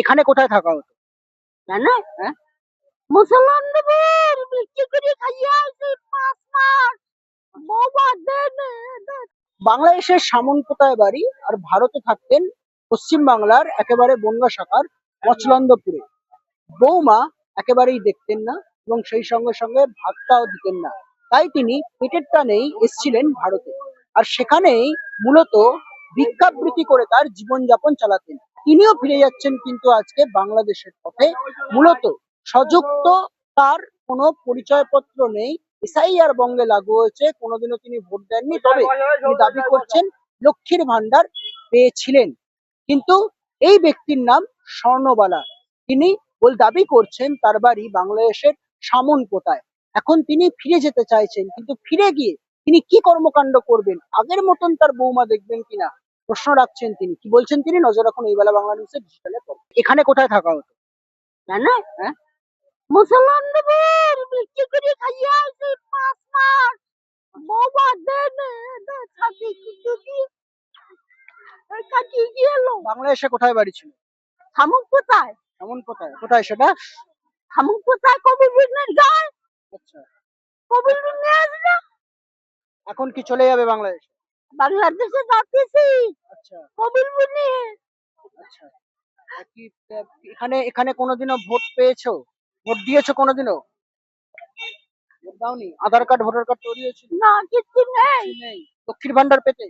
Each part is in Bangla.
এখানে কোথায় থাকা হতো? হ্যাঁ? মুসলমানদের বিক্রি করে খাইয়ে পাঁচ মাস। বাংলাদেশের সামন্ততায় বাড়ি আর ভারতে থাকতেন পশ্চিম বাংলার একেবারে বনগা শাখার মচলন্দপুরে বৌমা একেবারেই দেখতেন না এবং সেই সঙ্গে সঙ্গে ভাতটাও দিতেন না। তাই তিনি পেটের টানেই এসছিলেন ভারতে। আর সেখানেই মূলত ভিক্ষাবৃত্তি করে তার জীবনযাপন চালাতেন। তিনিও ফিরে যাচ্ছেন কিন্তু আজকে বাংলাদেশের পথে। মূলত সযুক্ত তার কোনো পরিচয়পত্র নেই। এসআইআর বঙ্গে লাগু হয়েছে, কোনোদিনও তিনি ভোট দেননি। তবে তিনি দাবি করছেন, লক্ষ্মীর ভান্ডার পেয়েছিলেন। কিন্তু এই ব্যক্তির নাম স্বর্ণবালা। তিনি বল দাবি করছেন, তার বাড়ি বাংলাদেশের সামন কোথায় এখন তিনি ফিরে যেতে চাইছেন, কিন্তু ফিরে গিয়ে তিনি কি কর্মকাণ্ড করবেন? আগের মতন তার বৌমা দেখবেন কিনা? প্রশ্ন রাখছেন তিনি। কি বলছেন তিনি? নজর রাখুন এই বেলা বাংলা নিউজের ডিজিটালে এখানে কোথায় থাকা হতো? কেন হ্যাঁ? মুসলমানদের বিক্রি করে খাইয়ে আছে পাঁচ মাস। বাবা দেন ছাতি যদি কাটিয়ে গেল বাংলাদেশে কোথায় বাড়ি ছিল? থামুক কোথায়? এমন কোথায়? কোথায় সেটা? থামুক কোথায়? কবির বিনের গায়ে আচ্ছা। কবির এখন কি চলে যাবে বাংলাদেশ বাংলাদেশে যাচ্ছি কবির বিনে আচ্ছা। এখানে এখানে কোনোদিনও ভোট পেয়েছ? ভোট দিয়েছ কোনোদিনও? ভোট দাওনি? আধার কার্ড ভোটার কার্ড তৈরি হয়েছিল না কিছু নেই। নেই। লক্ষ্মীর ভান্ডার পেতে?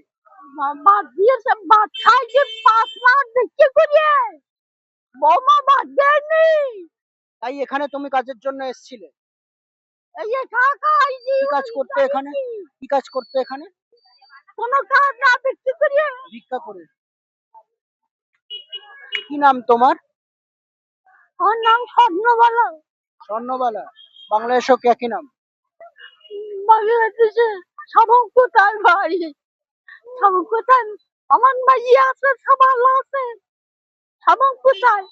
বাদ দিয়েছে বাদ খাইছে পাঁচ মাস বিক্রি করে বৌমা বাদ দেয়নি। তাই এখানে তুমি কাজের জন্য এসেছিলে? এই কাজ করতে এখানে? কি কাজ করতে এখানে? কোনো কাজ না বিক্রি করে ভিক্ষা করে। কি নাম তোমার? ওর নাম স্বপ্ন বলো স্বর্ণবালা। বাংলাদেশও কি একই নাম? বাংলাদেশে সবক কোথায় ভাই সবক কোথায় আমার ভাই আছে সব ভালো আছে সবক কোথায়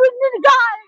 বিন্দির গায়ে।